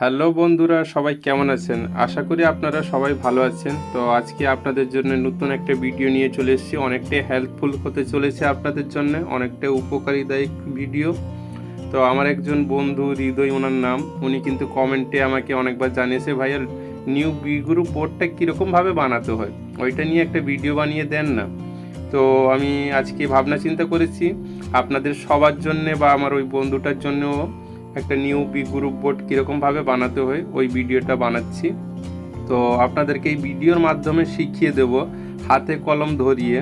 Hello বন্ধুরা, সবাই কেমন আছেন? আশা করি আপনারা সবাই ভালো আছেন। তো আজকে আপনাদের জন্য নতুন একটা ভিডিও নিয়ে চলে এসেছি। অনেকটাই হেল্পফুল হতে চলেছে আপনাদের জন্য অনেকটাই উপকারীদায়ক ভিডিও। তো আমার একজন বন্ধু হৃদয়, ওনার নাম। উনি কিন্তু কমেন্টে আমাকে অনেকবার জানিয়েছে ভাইয়া নিউ বি গ্রুপ বোর্ডটা কীরকমভাবে বানাতে হয়? ওইটা নিয়ে একটা ভিডিও বানিয়ে দেন না। তো আমি আজকে ভাবনা চিন্তা করেছি, আপনাদের সবার জন্যে বা আমার ওই বন্ধুটার জন্যও একটা নিউ বি গ্রুপ বোর্ড কীরকমভাবে বানাতে হয়, ওই ভিডিওটা বানাচ্ছি। তো আপনাদেরকে এই ভিডিওর মাধ্যমে শিখিয়ে দেব, হাতে কলম ধরিয়ে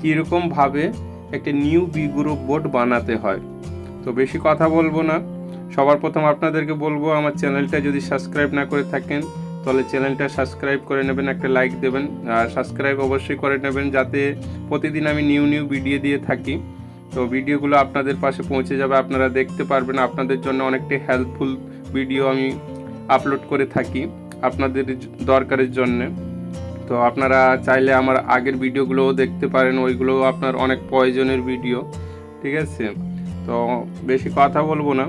কীরকমভাবে একটা নিউ বি গ্রুপ বোর্ড বানাতে হয়। তো বেশি কথা বলব না। সবার প্রথম আপনাদেরকে বলব, আমার চ্যানেলটা যদি সাবস্ক্রাইব না করে থাকেন, তাহলে চ্যানেলটা সাবস্ক্রাইব করে নেবেন, একটা লাইক দেবেন। আর সাবস্ক্রাইব অবশ্যই করে নেবেন, যাতে প্রতিদিন আমি নিউ নিউ ভিডিও দিয়ে থাকি। তো ভিডিওগুলো আপনাদের পাশে পৌঁছে যাবে। আপনারা দেখতে পারবেন, আপনাদের জন্য অনেকটাই হেল্পফুল ভিডিও আমি আপলোড করে থাকি আপনাদের দরকারের জন্যে। তো আপনারা চাইলে আমার আগের ভিডিওগুলোও দেখতে পারেন ওইগুলো আপনার অনেক প্রয়োজনের ভিডিও ঠিক আছে? তো বেশি কথা বলব না।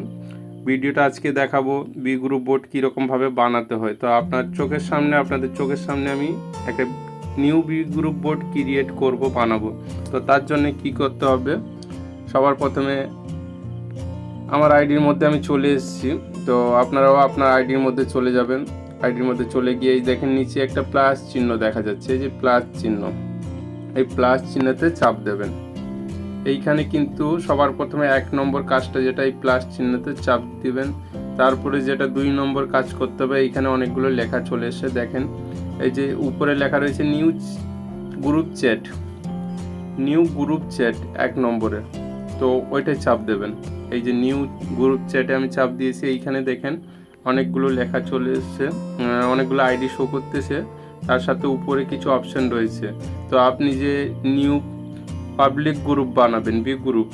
ভিডিওটা আজকে দেখাবো বি গ্রুপ বোর্ড কীরকমভাবে বানাতে হয়। তো আপনার চোখের সামনে, আপনাদের চোখের সামনে আমি একটা new B group board create করব, বানাবো। তো তার জন্য কি করতে হবে? সবার প্রথমে আমার আইডির মধ্যে আমি চলে এসেছি। তো আপনারাও আপনার আইডির মধ্যে চলে যাবেন। আইডির মধ্যে চলে গিয়ে দেখেন নিচে একটা প্লাস চিহ্ন দেখা যাচ্ছে, এই যে প্লাস চিহ্ন। এই প্লাস চিহ্নতে চাপ দেবেন। এইখানে কিন্তু সবার প্রথমে এক নম্বর কাজটা যেটা, এই প্লাস চিহ্নতে চাপ দিবেন। তারপরে যেটা দুই নম্বর কাজ করতে হবে, এইখানে অনেকগুলো লেখা চলে এসে দেখেন, এই যে উপরে লেখা রয়েছে new group chat. New group chat এক নম্বরে। তো ওইটাই চাপ দেবেন। এই যে নিউ গ্রুপ চ্যাটে আমি চাপ দিয়েছি, এইখানে দেখেন অনেকগুলো লেখা চলে এসছে অনেকগুলো আইডি শো করতেছে, তার সাথে উপরে কিছু অপশন রয়েছে। তো আপনি যে নিউ পাবলিক গ্রুপ বানাবেন বি গ্রুপ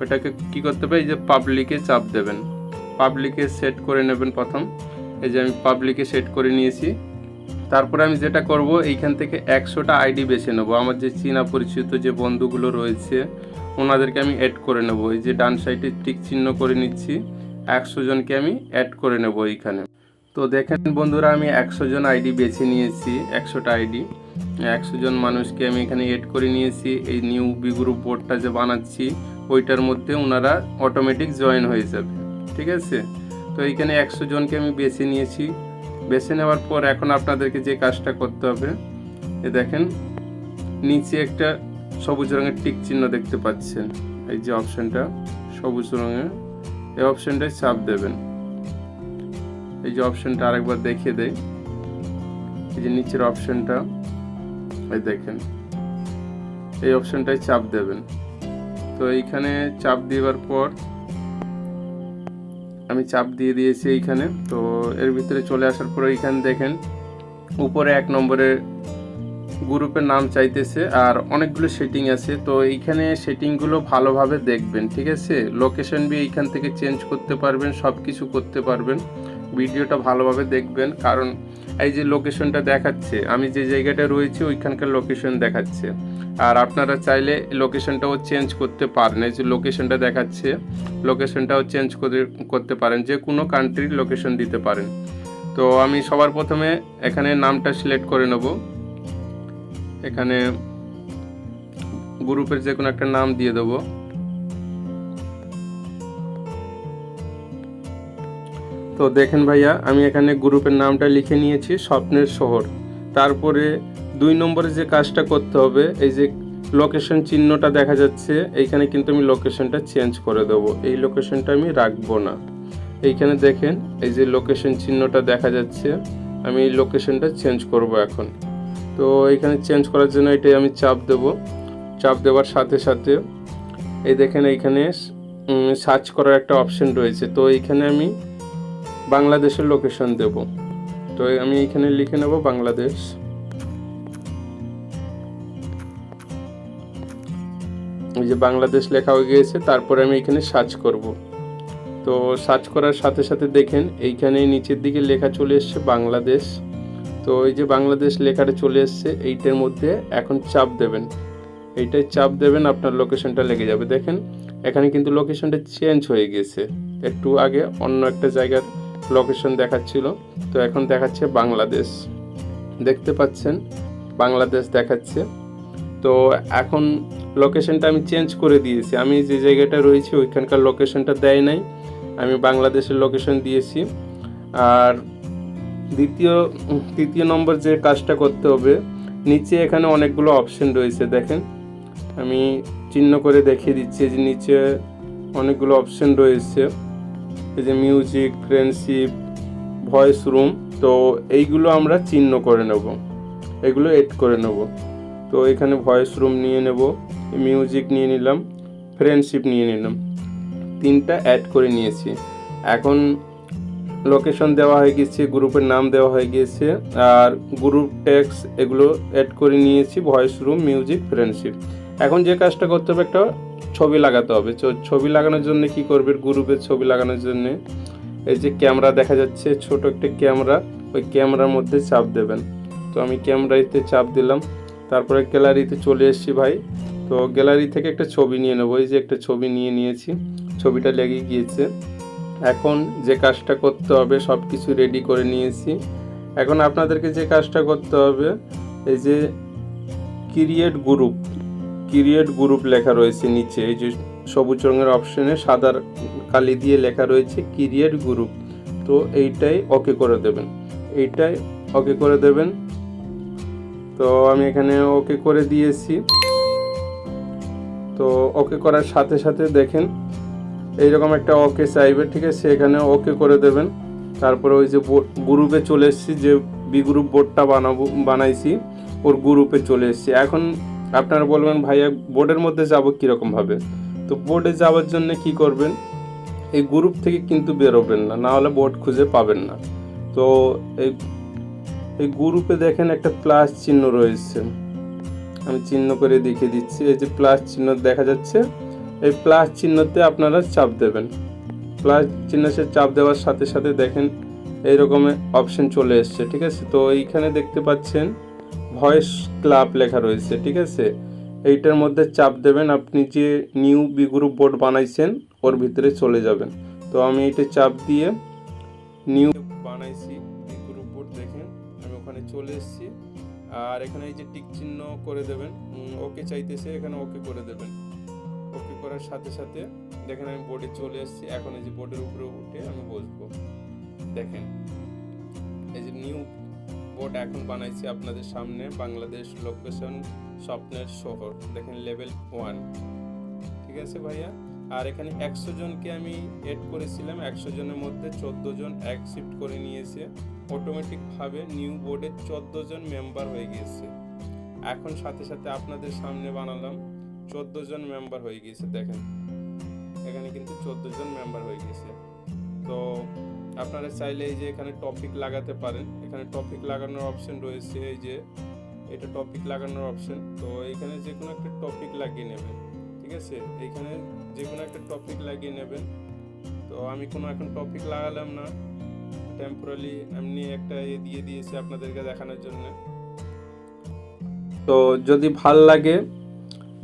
ওটাকে কি করতে হবে? এই যে পাবলিকে চাপ দেবেন। পাবলিকে সেট করে নেবেন প্রথম। এই যে আমি পাবলিকে সেট করে নিয়েছি। তারপরে আমি যেটা করব, এইখান থেকে একশোটা আইডি বেছে নেব। আমার যে চীনা পরিচিত যে বন্ধুগুলো রয়েছে ওনাদেরকে আমি অ্যাড করে নেব। এই যে ডান সাইডে টিক চিহ্ন করে নিচ্ছি, একশো জনকে আমি অ্যাড করে নেব এইখানে। তো দেখেন বন্ধুরা, আমি একশো জন আইডি বেছে নিয়েছি, একশোটা আইডি একশো জন মানুষকে আমি এখানে এড করে নিয়েছি। এই নিউ বি গ্রুপ বোর্ডটা যে বানাচ্ছি, ওইটার মধ্যে ওনারা অটোমেটিক জয়েন হয়ে যাবে। ঠিক আছে? তো এইখানে একশো জনকে আমি বেছে নিয়েছি। বেছে নেওয়ার পর এখন আপনাদেরকে যে কাজটা করতে হবে, এ দেখেন, নিচে একটা সবুজ রঙের টিক চিহ্ন দেখতে পাচ্ছেন। এই যে অপশনটা, সবুজ রঙের। এই অপশনটায় চাপ দেবেন। এই যে অপশনটা আরেকবার দেখিয়ে দেয় এই যে নিচের অপশনটা, এই দেখেন। এই অপশনটায় চাপ দেবেন। তো এইখানে চাপ দেওয়ার পর আমি চাপ দিয়ে দিয়েছি এইখানে। তো এর ভিতরে চলে আসার পর এইখানে দেখেন, উপরে এক নম্বরে গ্রুপের নাম চাইতেছে আর অনেকগুলো সেটিং আছে। তো এইখানে সেটিংগুলো ভালোভাবে দেখবেন, ঠিক আছে? লোকেশন বি এইখান থেকে চেঞ্জ করতে পারবেন সব কিছু করতে পারবেন। ভিডিওটা ভালোভাবে দেখবেন, কারণ এই যে লোকেশনটা দেখাচ্ছে, আমি যে জায়গাটা রয়েছি ওইখানকার লোকেশন দেখাচ্ছে। আর আপনারা চাইলে লোকেশনটাও চেঞ্জ করতে পারেন, এই যে লোকেশনটা দেখাচ্ছে লোকেশনটাও চেঞ্জ করে, করতে পারেন, যে কোনো কান্ট্রির লোকেশন দিতে পারেন। তো আমি সবার প্রথমে এখানে নামটা সিলেক্ট করে নেব। এখানে গ্রুপের যে কোনো একটা নাম দিয়ে দেবো। তো দেখেন ভাইয়া, আমি এখানে গ্রুপের নামটা লিখে নিয়েছি, স্বপ্নের শহর। তারপরে দুই নম্বরে যে কাজটা করতে হবে, এই যে লোকেশন চিহ্নটা দেখা যাচ্ছে, এইখানে কিন্তু আমি লোকেশনটা চেঞ্জ করে দেবো। এই লোকেশনটা আমি রাখব না। এইখানে দেখেন, এই যে লোকেশন চিহ্নটা দেখা যাচ্ছে, আমি এই লোকেশনটা চেঞ্জ করব এখন। তো এইখানে চেঞ্জ করার জন্য এটাই আমি চাপ দেব। চাপ দেওয়ার সাথে সাথে এই দেখেন এইখানে সার্চ করার একটা অপশন রয়েছে। তো এইখানে আমি বাংলাদেশের লোকেশন দেব। তো আমি এখানে লিখে নেব বাংলাদেশ। এই যে বাংলাদেশ লেখা হয়ে গিয়েছে, তারপরে আমি এখানে সার্চ করব। তো সার্চ করার সাথে সাথে দেখেন, এইখানে নিচের দিকে লেখা চলে এসছে বাংলাদেশ। তো এই যে বাংলাদেশ লেখাটা চলে এসছে, এইটার মধ্যে এখন চাপ দেবেন। এইটাই চাপ দেবেন, আপনার লোকেশনটা লেগে যাবে। দেখেন, এখানে কিন্তু লোকেশনটা চেঞ্জ হয়ে গেছে। একটু আগে অন্য একটা জায়গার লোকেশন দেখাচ্ছিল। তো এখন দেখাচ্ছে বাংলাদেশ। দেখতে পাচ্ছেন, বাংলাদেশ দেখাচ্ছে। তো এখন লোকেশনটা আমি চেঞ্জ করে দিয়েছি। আমি যে জায়গাটা রয়েছি, ওইখানকার লোকেশনটা দেয় নাই। আমি বাংলাদেশের লোকেশন দিয়েছি। আর দ্বিতীয় তৃতীয় নম্বর যে কাজটা করতে হবে, নিচে এখানে অনেকগুলো অপশন রয়েছে, দেখেন। আমি চিহ্ন করে দেখিয়ে দিচ্ছি, যে নিচে অনেকগুলো অপশন রয়েছে। এই যে মিউজিক ফ্রেন্ডশিপ ভয়েস রুম তো এইগুলো আমরা চিহ্ন করে নেব। এগুলো এড করে নেব। তো এখানে ভয়েস রুম নিয়ে নেব মিউজিক নিয়ে নিলাম ফ্রেন্ডশিপ নিয়ে নিলাম। তিনটা অ্যাড করে নিয়েছি। এখন লোকেশন দেওয়া হয়ে গেছে গ্রুপের নাম দেওয়া হয়ে গিয়েছে, আর গ্রুপ ট্যাক্স এগুলো অ্যাড করে নিয়েছি ভয়েস রুম মিউজিক ফ্রেন্ডশিপ এখন যে কাজটা করতে হবে, একটা ছবি লাগাতে হবে। ছবি লাগানোর জন্য কি করবে? গ্রুপের ছবি লাগানোর জন্য এই যে ক্যামেরা দেখা যাচ্ছে, ছোট একটা ক্যামেরা ওই ক্যামেরার মধ্যে চাপ দেবেন। তো আমি ক্যামেরাতে চাপ দিলাম। তারপরে গ্যালারিতে চলে এসেছি ভাই। তো গ্যালারি থেকে একটা ছবি নিয়ে নেব। এই যে একটা ছবি নিয়ে নিয়েছি। ছবিটা লেগে গিয়েছে। এখন যে কাজটা করতে হবে সব কিছু রেডি করে নিয়েছি। এখন আপনাদেরকে যে কাজটা করতে হবে, এই যে ক্রিয়েট গ্রুপ ক্রিয়েট গ্রুপ লেখা রয়েছে নিচে। এই যে সবুজ রঙের অপশনে সাদার কালি দিয়ে লেখা রয়েছে ক্রিয়েট গ্রুপ তো এইটাই ওকে করে দেবেন। এইটাই ওকে করে দেবেন। তো আমি এখানে ওকে করে দিয়েছি। তো ওকে করার সাথে সাথে দেখেন এইরকম একটা ওকে চাইবে, ঠিক আছে? এখানে ওকে করে দেবেন। তারপরে ওই যে গ্রুপে চলে এসেছি, যে বি গ্রুপ বোর্ডটা বানাবো, বানাইছি, ওর গ্রুপে চলে এসেছি। এখন আপনারা বলবেন, ভাইয়া বোর্ডের মধ্যে যাব কীরকমভাবে? তো বোর্ডে যাওয়ার জন্য কি করবেন? এই গ্রুপ থেকে কিন্তু বেরোবেন না না হলে বোর্ড খুঁজে পাবেন না। তো এই এই গ্রুপে দেখেন একটা প্লাস চিহ্ন রয়েছে। আমি চিহ্ন করে দেখিয়ে দিচ্ছি। এই যে প্লাস চিহ্ন দেখা যাচ্ছে এই প্লাস চিহ্নতে আপনারা চাপ দেবেন। প্লাস চিহ্নতে চাপ দেওয়ার সাথে সাথে দেখেন এইরকম অপশন চলে এসছে, ঠিক আছে? তো এইখানে দেখতে পাচ্ছেন ভয়েস ক্লাব লেখা রয়েছে, ঠিক আছে? এইটার মধ্যে চাপ দেবেন, আপনি যে নিউ বি গ্রুপ বোর্ড বানাইছেন, ওর ভিতরে চলে যাবেন। তো আমি এইটা চাপ দিয়ে নিউ বানাইছি বি গ্রুপ বোর্ড দেখেন, আমি ওখানে চলে এসেছি। আর এখানে এই যে টিক চিহ্ন করে দেবেন ওকে চাইতেছে, এখানে ওকে করে দেবেন। ওকে করার সাথে সাথে দেখেন আমি বোর্ডে চলে এসেছি। এখন এই যে বোর্ডের উপরে উঠে আমি বসবো। দেখেন, এই যে নিউ বোর্ড এখন বানাইছি আপনাদের সামনে, বাংলাদেশ লোকেশন স্বপ্নের শহর। দেখেন লেভেল ওয়ান ঠিক আছে ভাইয়া? আর এখানে একশো জনকে আমি এড করেছিলাম। একশো জনের মধ্যে চোদ্দ জন অ্যাকসেপ্ট করে নিয়েছে। অটোমেটিকভাবে নিউ বোর্ডে চোদ্দ জন মেম্বার হয়ে গিয়েছে। এখন সাথে সাথে আপনাদের সামনে বানালাম চোদ্দ জন মেম্বার হয়ে গিয়েছে, দেখেন। এখানে কিন্তু চোদ্দ জন মেম্বার হয়ে গিয়েছে। তো আপনারা চাইলে এই যে এখানে টপিক লাগাতে পারেন। এখানে টপিক লাগানোর অপশন রয়েছে, এই যে এটা টপিক লাগানোর অপশন তো এখানে যে কোনো একটা টপিক লাগিয়ে নেবেন, ঠিক আছে? এইখানে যে কোনো একটা টপিক লাগিয়ে নেবেন। তো আমি কোনো এখন টপিক লাগালাম না। টেম্পোরারি এমনি একটা এ দিয়ে দিয়েছি আপনাদেরকে দেখানোর জন্য। তো যদি ভালো লাগে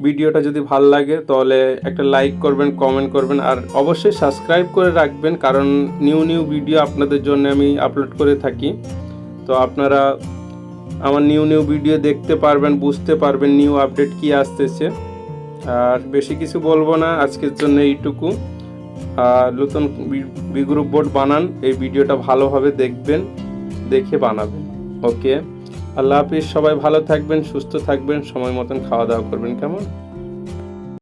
ভিডিওটা যদি ভালো লাগে, তাহলে একটা লাইক করবেন কমেন্ট করবেন, আর অবশ্যই সাবস্ক্রাইব করে রাখবেন, কারণ নিউ নিউ ভিডিও আপনাদের জন্য আমি আপলোড করে থাকি। তো আপনারা আমার নিউ নিউ ভিডিও দেখতে পারবেন, বুঝতে পারবেন নিউ আপডেট কি আসতেছে। আর বেশি কিছু বলব না, আজকের জন্য এইটুকু। আর নতুন বি গ্রুপ বোর্ড বানান, এই ভিডিওটা ভালোভাবে দেখবেন, দেখে বানাবেন। ওকে আল্লাহ হাফিজ সবাই ভালো থাকবেন সুস্থ থাকবেন সময় মতন খাওয়া দাওয়া করবেন কেমন?